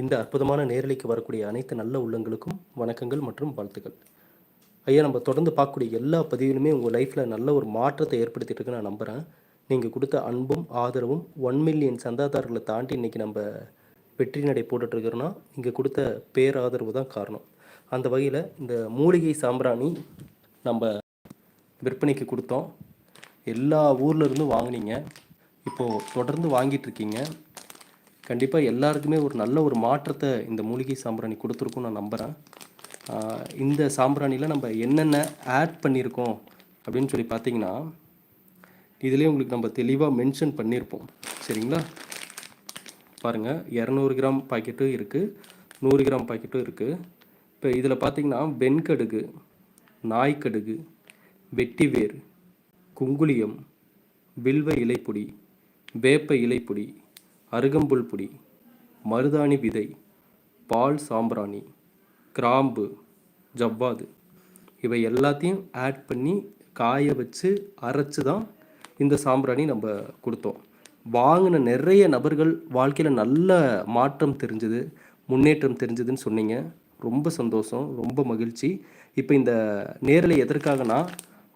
இந்த அற்புதமான நேரலைக்கு வரக்கூடிய அனைத்து நல்ல உள்ளங்களுக்கும் வணக்கங்கள் மற்றும் வாழ்த்துக்கள். ஐயா நம்ம தொடர்ந்து பார்க்கக்கூடிய எல்லா பதிவிலுமே உங்கள் லைஃப்பில் நல்ல ஒரு மாற்றத்தை ஏற்படுத்திட்டு நான் நம்புகிறேன் நீங்கள் கொடுத்த அன்பும் ஆதரவும் ஒன் மில்லியன் சந்தாதாரர்களை தாண்டி இன்றைக்கி நம்ம வெற்றி நடை போட்டுட்ருக்கிறோன்னா நீங்கள் கொடுத்த பேராதரவு தான் காரணம். அந்த வகையில் இந்த மூலிகை சாம்பிராணி நம்ம விற்பனைக்கு கொடுத்தோம். எல்லா ஊர்ல இருந்தும் இப்போது தொடர்ந்து வாங்கிட்டு இருக்கீங்க. கண்டிப்பாக எல்லாருக்குமே ஒரு நல்ல ஒரு மாற்றத்தை இந்த மூலிகை சாம்பிராணி கொடுத்துருக்கும் நான் நம்புகிறேன் இந்த சாம்பிராணியில் நம்ம என்னென்ன ஆட் பண்ணியிருக்கோம் அப்படின்னு சொல்லி பார்த்தீங்கன்னா இதுலேயே உங்களுக்கு நம்ம தெளிவாக மென்ஷன் பண்ணியிருப்போம். சரிங்களா? பாருங்கள் இரநூறு கிராம் பாக்கெட்டும் இருக்குது நூறு கிராம் பாக்கெட்டும் இருக்குது இப்போ இதில் பார்த்தீங்கன்னா வெண்கடுகு நாய்க்கடுகு வெட்டிவேர் குங்குளியம் வில்வ இலைப்பொடி வேப்ப இலைப்பொடி அருகம்புல் பொடி மருதாணி விதை பால் சாம்பிராணி கிராம்பு ஜவ்வாது. இவை எல்லாத்தையும் ஆட் பண்ணி காய வச்சு அரைச்சி தான் இந்த சாம்பிராணி நம்ம கொடுத்தோம். வாங்கின நிறைய நபர்கள் வாழ்க்கையில் நல்ல மாற்றம் தெரிஞ்சுது முன்னேற்றம் தெரிஞ்சுதுன்னு சொன்னீங்க. ரொம்ப சந்தோஷம் ரொம்ப மகிழ்ச்சி. இப்போ இந்த நேரில் எதற்காகனா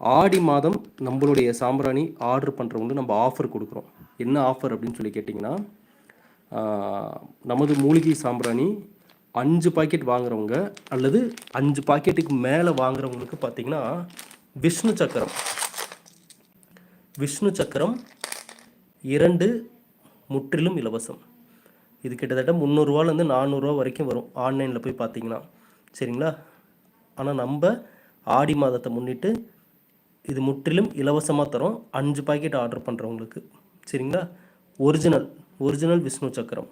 ஆடி மாதம் நம்மளுடைய சாம்பிராணி ஆர்டர் பண்ணுறவங்க நம்ம ஆஃபர் கொடுக்குறோம். என்ன ஆஃபர் அப்படின்னு சொல்லி கேட்டிங்கன்னா நமது மூலிகை சாம்பிராணி அஞ்சு பாக்கெட் வாங்குறவங்க அல்லது அஞ்சு பாக்கெட்டுக்கு மேலே வாங்குறவங்களுக்கு பார்த்தீங்கன்னா விஷ்ணு சக்கரம். விஷ்ணு சக்கரம் இரண்டு முற்றிலும் இலவசம். இது கிட்டத்தட்ட முந்நூறுரூவாலேருந்து நானூறுரூவா வரைக்கும் வரும் ஆன்லைனில் போய் பார்த்தீங்கன்னா சரிங்களா? ஆனால் நம்ம ஆடி மாதத்தை முன்னிட்டு இது முற்றிலும் இலவசமாக தரோம். அஞ்சு பாக்கெட் ஆர்டர் பண்ணுறவங்களுக்கு சரிங்களா? ஒரிஜினல் ஒரிஜினல் விஷ்ணு சக்கரம்.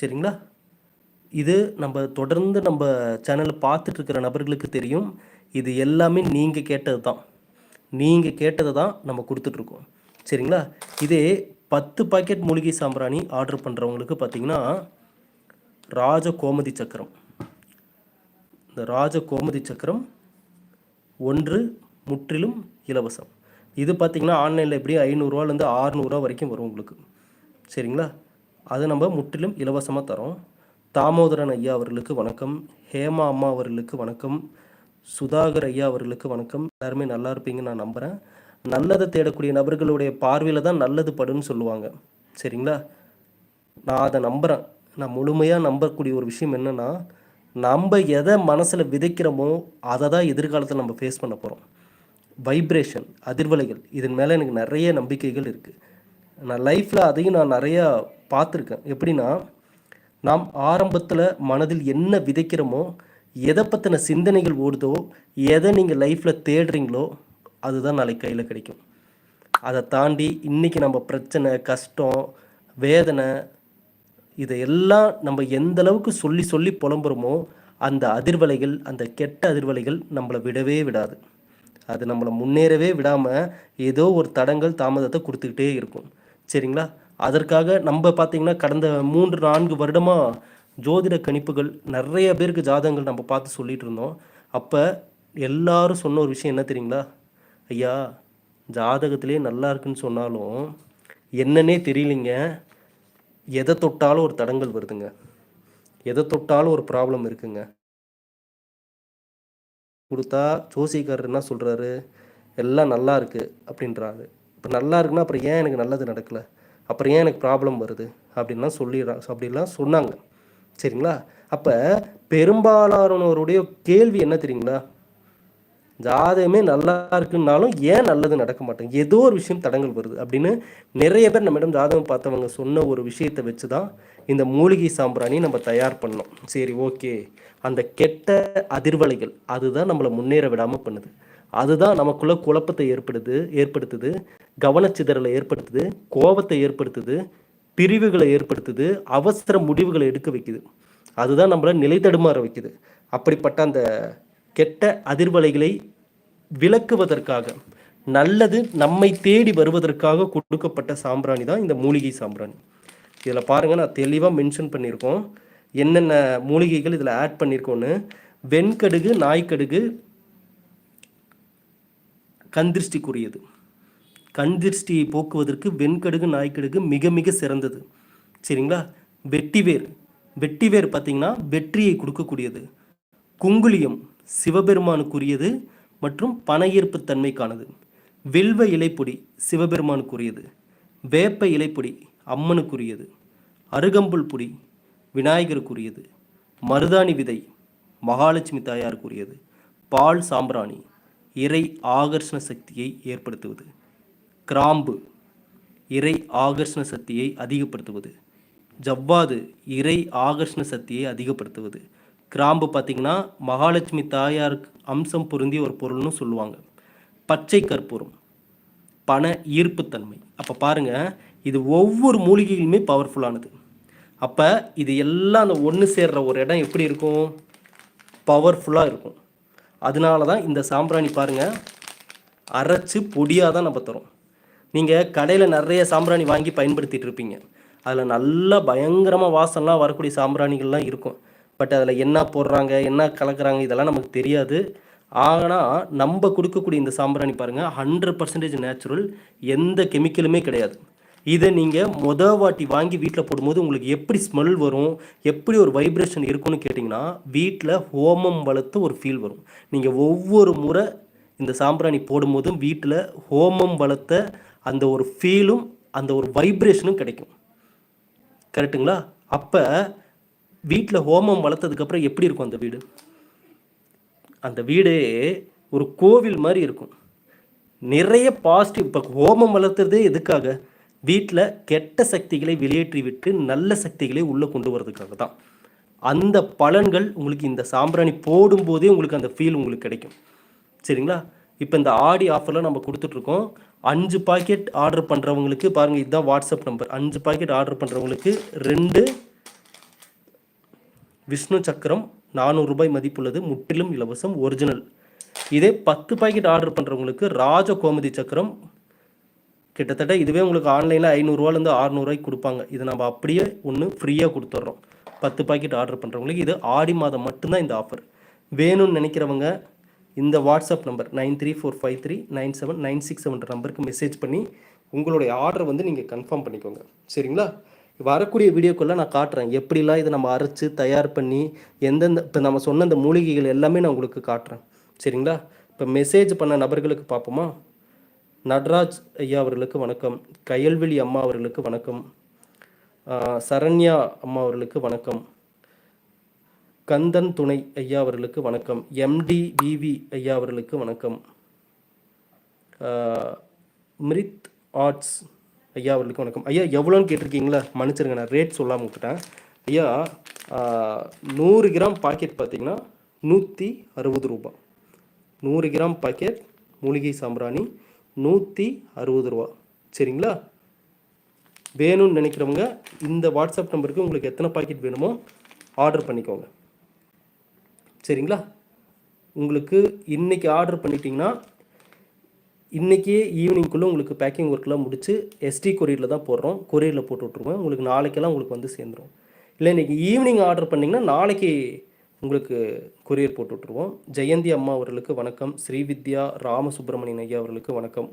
சரிங்களா? இது நம்ம தொடர்ந்து நம்ம சேனலை பார்த்துட்டு இருக்கிற நபர்களுக்கு தெரியும். இது எல்லாமே நீங்கள் கேட்டது தான். நீங்கள் கேட்டதை தான் நம்ம கொடுத்துட்ருக்கோம் சரிங்களா? இதே பத்து பாக்கெட் மூலிகை சாம்பிராணி ஆர்டர் பண்ணுறவங்களுக்கு பார்த்தீங்கன்னா ராஜ கோமதி சக்கரம். இந்த ராஜ கோமதி சக்கரம் ஒன்று முற்றிலும் இலவசம். இது பார்த்தீங்கன்னா ஆன்லைனில் எப்படியும் ஐநூறுரூவாலேருந்து ஆறுநூறுவா வரைக்கும் வரும் உங்களுக்கு. சரிங்களா? அதை நம்ம முற்றிலும் இலவசமாக தரோம். தாமோதரன் ஐயா அவர்களுக்கு வணக்கம். ஹேமா அம்மா அவர்களுக்கு வணக்கம். சுதாகர் ஐயா அவர்களுக்கு வணக்கம். எல்லாருமே நல்லா இருப்பீங்கன்னு நான் நம்புகிறேன் நல்லதை தேடக்கூடிய நபர்களுடைய பார்வையில் தான் நல்லது படுன்னு சொல்லுவாங்க. சரிங்களா? நான் அதை நம்புகிறேன் நான் முழுமையாக நம்பக்கூடிய ஒரு விஷயம் என்னென்னா நம்ம எதை மனசில் விதைக்கிறோமோ அதை தான் எதிர்காலத்தில் நம்ம ஃபேஸ் பண்ண போகிறோம் வைப்ரேஷன் அதிர்வலைகள் இதன் மேலே எனக்கு நிறைய நம்பிக்கைகள் இருக்குது நான் லைஃப்பில் அதையும் நான் நிறையா பார்த்துருக்கேன். எப்படின்னா நாம் ஆரம்பத்தில் மனதில் என்ன விதைக்கிறோமோ எதை பற்றின சிந்தனைகள் ஓடுதோ எதை நீங்கள் லைஃப்பில் தேடுறீங்களோ அதுதான் நாளைக்கு கையில் கிடைக்கும். அதை தாண்டி இன்றைக்கி நம்ம பிரச்சனை கஷ்டம் வேதனை இதையெல்லாம் நம்ம எந்த அளவுக்கு சொல்லி சொல்லி புலம்புறோமோ அந்த அதிர்வலைகள் அந்த கெட்ட அதிர்வலைகள் நம்மளை விடவே விடாது. அது நம்மளை முன்னேறவே விடாமல் ஏதோ ஒரு தடங்கள் தாமதத்தை கொடுத்துக்கிட்டே இருக்கும். சரிங்களா? அதற்காக நம்ம பார்த்தீங்கன்னா கடந்த மூன்று நான்கு வருடமாக ஜோதிட கணிப்புகள் நிறைய பேருக்கு ஜாதகங்கள் நம்ம பார்த்து சொல்லிட்டு இருந்தோம். அப்போ எல்லாரும் சொன்ன ஒரு விஷயம் என்ன தெரியுங்களா? ஐயா ஜாதகத்திலே நல்லா இருக்குன்னு சொன்னாலும் என்னன்னே தெரியலிங்க. எதை தொட்டாலும் ஒரு தடங்கள் வருதுங்க. எதை தொட்டாலும் ஒரு ப்ராப்ளம் இருக்குங்க. கொடுத்தா ஜோசிக்காரர் என்ன சொல்கிறாரு எல்லாம் நல்லா இருக்குது அப்படின்றாரு. இப்போ நல்லா இருக்குன்னா அப்புறம் ஏன் எனக்கு நல்லது நடக்கலை? அப்புறம் ஏன் எனக்கு ப்ராப்ளம் வருது? அப்படின்லாம் சொல்லிடுறா அப்படிலாம் சொன்னாங்க. சரிங்களா? அப்போ பெரும்பாலானவருடைய கேள்வி என்ன தெரியுங்களா? ஜாதகமே நல்லா இருக்குன்னாலும் ஏன் நல்லது நடக்க மாட்டேங்குது? ஏதோ ஒரு விஷயம் தடங்கள் வருது. அப்படின்னு நிறைய பேர் நம்மிடம் ஜாதகம் பார்த்தவங்க சொன்ன ஒரு விஷயத்தை வச்சு தான் இந்த மூலிகை சாம்பிராணி நம்ம தயார் பண்ணோம் சரி ஓகே. அந்த கெட்ட அதிர்வலைகள் அதுதான் நம்மளை முன்னேற விடாமல் பண்ணுது. அதுதான் நமக்குள்ள குழப்பத்தை ஏற்படுது ஏற்படுத்துது கவனச்சிதறலை ஏற்படுத்துது கோபத்தை ஏற்படுத்துது பிரிவுகளை ஏற்படுத்துது அவசர முடிவுகளை எடுக்க வைக்குது. அதுதான் நம்மளை நிலை தடுமாற வைக்குது. அப்படிப்பட்ட அந்த கெட்ட அதிர்வலைகளை விளக்குவதற்காக நல்லது நம்மை தேடி வருவதற்காக கொடுக்கப்பட்ட சாம்பிராணி தான் இந்த மூலிகை சாம்பிராணி. இதில் பாருங்கள் நான் தெளிவாக மென்ஷன் பண்ணியிருக்கோம். என்னென்ன மூலிகைகள் இதில் ஆட் பண்ணியிருக்கோன்னு வெண்கடுகு நாய்க்கடுகு கந்திருஷ்டிக்குரியது கந்திருஷ்டியை போக்குவதற்கு வெண்கடுகு நாய்க்கடுகு மிக மிக சிறந்தது. சரிங்களா? வெட்டிவேர். வெட்டிவேர் பார்த்தீங்கன்னா வெற்றியை கொடுக்கக்கூடியது. குங்குலியம் சிவபெருமானுக்குரியது மற்றும் பண ஈர்ப்பு தன்மைக்கானது. வில்வ இலைப்பொடி சிவபெருமானுக்குரியது. வேப்ப இலைப்பொடி அம்மனுக்குரியது. அருகம்புல் பொடி விநாயகருக்குரியது. மருதாணி விதை மகாலட்சுமி தாயாருக்குரியது. பால் சாம்பிராணி இறை ஆகர்ஷண சக்தியை ஏற்படுத்துவது. கிராம்பு இறை ஆகர்ஷண சக்தியை அதிகப்படுத்துவது. ஜவ்வாது இறை ஆகர்ஷண சக்தியை அதிகப்படுத்துவது. கிராம்பு பார்த்திங்கன்னா மகாலட்சுமி தாயாருக்கு அம்சம் பொருந்திய ஒரு பொருள்னு சொல்லுவாங்க. பச்சை கற்பூரம் பண ஈர்ப்புத்தன்மை. அப்போ பாருங்கள் இது ஒவ்வொரு மூலிகைகளுமே பவர்ஃபுல்லானது அப்போ இது எல்லாம் அந்த ஒன்று சேர்ற ஒரு இடம் எப்படி இருக்கும்? பவர்ஃபுல்லாக இருக்கும். அதனால தான் இந்த சாம்பிராணி பாருங்கள் அரைச்சு பொடியாக தான் நம்ம தரோம். நீங்கள் கடையில் நிறைய சாம்பிராணி வாங்கி பயன்படுத்திகிட்டு இருப்பீங்க. அதில் நல்லா பயங்கரமாக வாசம்லாம் வரக்கூடிய சாம்பிராணிகள்லாம் இருக்கும். பட் அதில் என்ன போடுறாங்க என்ன கலக்குறாங்க இதெல்லாம் நமக்கு தெரியாது. ஆனால் நம்ம கொடுக்கக்கூடிய இந்த சாம்பிராணி பாருங்கள் ஹண்ட்ரட் பர்சன்டேஜ் நேச்சுரல் எந்த கெமிக்கலுமே கிடையாது. இதை நீங்கள் மொத வாட்டி வாங்கி வீட்டில் போடும்போது உங்களுக்கு எப்படி ஸ்மெல் வரும் எப்படி ஒரு வைப்ரேஷன் இருக்கும்னு கேட்டிங்கன்னா வீட்டில் ஹோமம் வளர்த்து ஒரு ஃபீல் வரும். நீங்கள் ஒவ்வொரு முறை இந்த சாம்பிராணி போடும்போதும் வீட்டில் ஹோமம் வளர்த்த அந்த ஒரு ஃபீலும் அந்த ஒரு வைப்ரேஷனும் கிடைக்கும். கரெக்டுங்களா அப்போ வீட்டில் ஹோமம் வளர்த்ததுக்கப்புறம் எப்படி இருக்கும் அந்த வீடு? அந்த வீடே ஒரு கோவில் மாதிரி இருக்கும். நிறைய பாசிட்டிவ் இப்போ ஹோமம் வளர்த்துறதே எதுக்காக? வீட்டில் கெட்ட சக்திகளை வெளியேற்றிவிட்டு நல்ல சக்திகளை உள்ளே கொண்டு வரதுக்காக தான். அந்த பலன்கள் உங்களுக்கு இந்த சாம்பிராணி போடும்போதே உங்களுக்கு அந்த ஃபீல் உங்களுக்கு கிடைக்கும். சரிங்களா? இப்போ இந்த ஆடி ஆஃபரில் நம்ம கொடுத்துட்ருக்கோம். அஞ்சு பாக்கெட் ஆர்டர் பண்ணுறவங்களுக்கு பாருங்கள் இதுதான் வாட்ஸ்அப் நம்பர் அஞ்சு பாக்கெட் ஆர்டர் பண்ணுறவங்களுக்கு ரெண்டு விஷ்ணு சக்கரம் நானூறு ரூபாய் மதிப்புள்ளது முற்றிலும் இலவசம் ஒரிஜினல் இதே பத்து பாக்கெட் ஆர்டர் பண்ணுறவங்களுக்கு ராஜ கோமதி சக்கரம் கிட்டத்தட்ட இதுவே உங்களுக்கு ஆன்லைனில் ஐநூறுரூவாலேருந்து ஆறுநூறுவாய்க்கு கொடுப்பாங்க. இதை நம்ம அப்படியே ஒன்று ஃப்ரீயாக கொடுத்துட்றோம் பத்து பாக்கெட் ஆர்டர் பண்ணுறவங்களுக்கு இது ஆடி மாதம் மட்டும்தான் இந்த ஆஃபர் வேணும்னு நினைக்கிறவங்க இந்த WhatsApp number nine three four five three nine seven nine six seven நம்பருக்கு மெசேஜ் பண்ணி உங்களுடைய ஆர்டர் வந்து நீங்கள் கன்ஃபார்ம் பண்ணிக்கோங்க. சரிங்களா? வரக்கூடிய வீடியோக்குள்ளே நான் காட்டுறேன். எப்படிலாம் இதை நம்ம அரைச்சி தயார் பண்ணி எந்தெந்த இப்போ நம்ம சொன்ன அந்த மூலிகைகள் எல்லாமே நான் உங்களுக்கு காட்டுறேன். சரிங்களா? இப்போ மெசேஜ் பண்ண நபர்களுக்கு பார்ப்போமா? நட்ராஜ் ஐயா அவர்களுக்கு வணக்கம். கயல்விழி அம்மா அவர்களுக்கு வணக்கம். சரண்யா அம்மா அவர்களுக்கு வணக்கம். கந்தன் துணை ஐயா அவர்களுக்கு வணக்கம். எம்டி விவி ஐயா அவர்களுக்கு வணக்கம். மிரித் ஆர்ட்ஸ் ஐயா அவர்களுக்கு வணக்கம். ஐயா எவ்வளோன்னு கேட்டிருக்கீங்களா? மன்னிச்சிருங்க நான் ரேட் சொல்லாமல் விட்டுட்டேன். ஐயா நூறு கிராம் பாக்கெட் பார்த்தீங்கன்னா நூற்றி அறுபது ரூபா நூறு கிராம் பாக்கெட் மூலிகை சாம்பிராணி நூற்றி அறுபது ரூபா. சரிங்களா? வேணும்னு நினைக்கிறவங்க இந்த வாட்ஸ்அப் நம்பருக்கு உங்களுக்கு எத்தனை பாக்கெட் வேணுமோ ஆர்டர் பண்ணிக்கோங்க. சரிங்களா? உங்களுக்கு இன்றைக்கி ஆர்டர் பண்ணிட்டீங்கன்னா இன்றைக்கே ஈவினிங்குள்ளே உங்களுக்கு பேக்கிங் ஒர்க்லாம் முடித்து எஸ்டி கொரியரில் தான் போடுறோம். கொரியரில் போட்டு விட்ருவோம் உங்களுக்கு நாளைக்கெல்லாம் உங்களுக்கு வந்து சேர்ந்துடும் இல்லை இன்றைக்கி ஈவினிங் ஆர்டர் பண்ணிங்கன்னா நாளைக்கு உங்களுக்கு கொரியர் போட்டு விட்ருவோம் ஜெயந்தி அம்மா அவர்களுக்கு வணக்கம். ஸ்ரீவித்யா ராமசுப்ரமணியன் ஐயா அவர்களுக்கு வணக்கம்.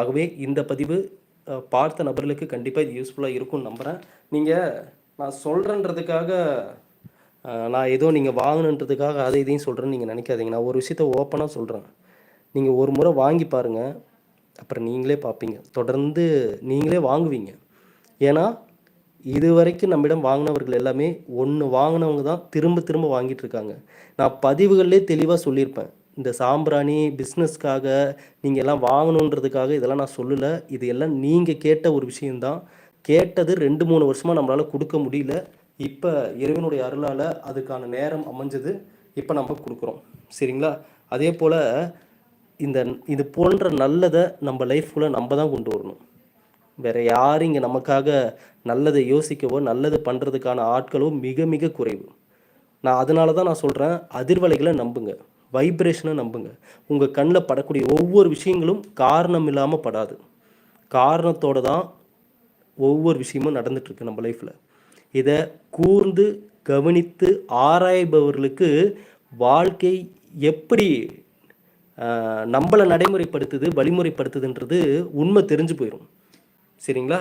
ஆகவே இந்த பதிவு பார்த்த நபர்களுக்கு கண்டிப்பாக இது யூஸ்ஃபுல்லாக இருக்கும்னு நம்புகிறேன் நீங்கள் நான் சொல்கிறேன்றதுக்காக நான் ஏதோ நீங்கள் வாங்கணுன்றதுக்காக அதை இதையும் சொல்கிறேன்னு நீங்கள் நினைக்காதீங்க. நான் ஒரு விஷயத்த ஓப்பனாக சொல்கிறேன் நீங்கள் ஒரு முறை வாங்கி பாருங்கள் அப்புறம் நீங்களே பார்ப்பீங்க. தொடர்ந்து நீங்களே வாங்குவீங்க. ஏன்னா இது வரைக்கும் நம்மிடம் வாங்கினவர்கள் எல்லாமே ஒன்று வாங்கினவங்க தான் திரும்ப திரும்ப வாங்கிட்டு இருக்காங்க. நான் பதிவுகள்லே தெளிவாக சொல்லியிருப்பேன். இந்த சாம்பிராணி பிஸ்னஸ்க்காக நீங்கள் எல்லாம் வாங்கணுன்றதுக்காக இதெல்லாம் நான் சொல்லலை. இது எல்லாம் நீங்கள் கேட்ட ஒரு விஷயந்தான் கேட்டது ரெண்டு மூணு வருஷமாக நம்மளால் கொடுக்க முடியல. இப்போ இறைவனுடைய அருளால் அதுக்கான நேரம் அமைஞ்சது. இப்போ நம்ம கொடுக்குறோம். சரிங்களா? அதே போல் இந்த இது போன்ற நல்லதை நம்ம லைஃப்குள்ளே நம்ம தான் கொண்டு வரணும். வேறு யாரும் இங்கே நமக்காக நல்லதை யோசிக்கவோ நல்லது பண்ணுறதுக்கான ஆட்களோ மிக மிக குறைவு. நான் அதனால தான் நான் சொல்கிறேன் அதிர்வலைகளை நம்புங்க வைப்ரேஷனை நம்புங்க. உங்கள் கண்ணில் படக்கூடிய ஒவ்வொரு விஷயங்களும் காரணம் இல்லாமல் படாது. காரணத்தோடு தான் ஒவ்வொரு விஷயமும் நடந்துட்டுருக்கு நம்ம லைஃப்பில் இதை கூர்ந்து கவனித்து ஆராய்பவர்களுக்கு வாழ்க்கை எப்படி நம்மளை நடைமுறைப்படுத்துது வழிமுறைப்படுத்துதுன்றது உண்மை தெரிஞ்சு போயிடும் சரிங்களா?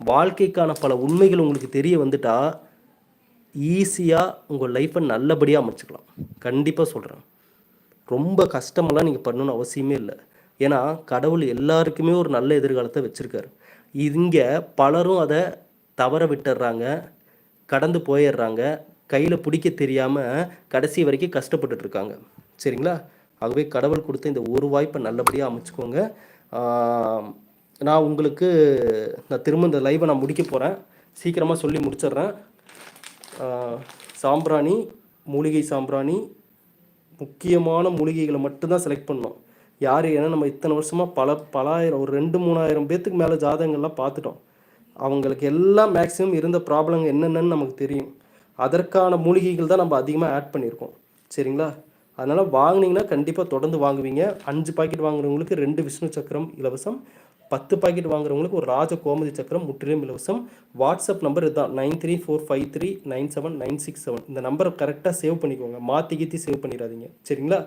வாழ்க்கைக்கான பல உண்மைகள் உங்களுக்கு தெரிய வந்துட்டா ஈஸியாக உங்கள் லைஃப்பை நல்லபடியாக அமைச்சுக்கலாம். கண்டிப்பாக சொல்கிறேன் ரொம்ப கஷ்டமெல்லாம் நீங்கள் பண்ணணும்னு அவசியமே இல்லை. ஏன்னா கடவுள் எல்லாருக்குமே ஒரு நல்ல எதிர்காலத்தை வச்சுருக்காரு. இங்கே பலரும் அதை தவற விட்டுடுறாங்க கடந்து போயிடுறாங்க கையில் பிடிக்க தெரியாமல் கடைசி வரைக்கும் கஷ்டப்பட்டுட்டு இருக்காங்க. சரிங்களா? ஆகவே கடவுள் கொடுத்த இந்த ஒரு வாய்ப்பை நல்லபடியாக அமைச்சுக்கோங்க. நான் உங்களுக்கு நான் திரும்ப இந்த லைவை நான் முடிக்க போகிறேன் சீக்கிரமாக சொல்லி முடிச்சிடுறேன். சாம்பிராணி மூலிகை சாம்பிராணி முக்கியமான மூலிகைகளை மட்டும்தான் செலக்ட் பண்ணோம் யார் ஏன்னா நம்ம இத்தனை வருஷமாக பல பலாயிரம் ஒரு ரெண்டு மூணாயிரம் பேத்துக்கு மேலே ஜாதகங்கள்லாம் பார்த்துட்டோம். அவங்களுக்கு எல்லாம் மேக்ஸிமம் இருந்த ப்ராப்ளம் என்னென்னு நமக்கு தெரியும். அதற்கான மூலிகைகள் தான் நம்ம அதிகமாக ஆட் பண்ணியிருக்கோம். சரிங்களா? அதனால் வாங்குனீங்கன்னா கண்டிப்பாக தொடர்ந்து வாங்குவீங்க. அஞ்சு பாக்கெட் வாங்குறவங்களுக்கு ரெண்டு விஷ்ணு சக்கரம் இலவசம் பத்து பாக்கெட் வாங்குறவங்களுக்கு ஒரு ராஜ கோமதி சக்கரம் முற்றிலும் இலவசம். வாட்ஸ்அப் நம்பர் இதுதான். Nine three four five three nine seven nine six seven இந்த நம்பரை கரெக்டாக சேவ் பண்ணிக்கோங்க. மாற்றி கீத்தி சேவ் பண்ணிடாதீங்க. சரிங்களா?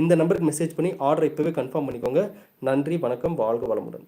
இந்த நம்பருக்கு மெசேஜ் பண்ணி ஆர்டர் இப்போவே கன்ஃபார்ம் பண்ணிக்கோங்க. நன்றி வணக்கம். வாழ்க வளமுடன்.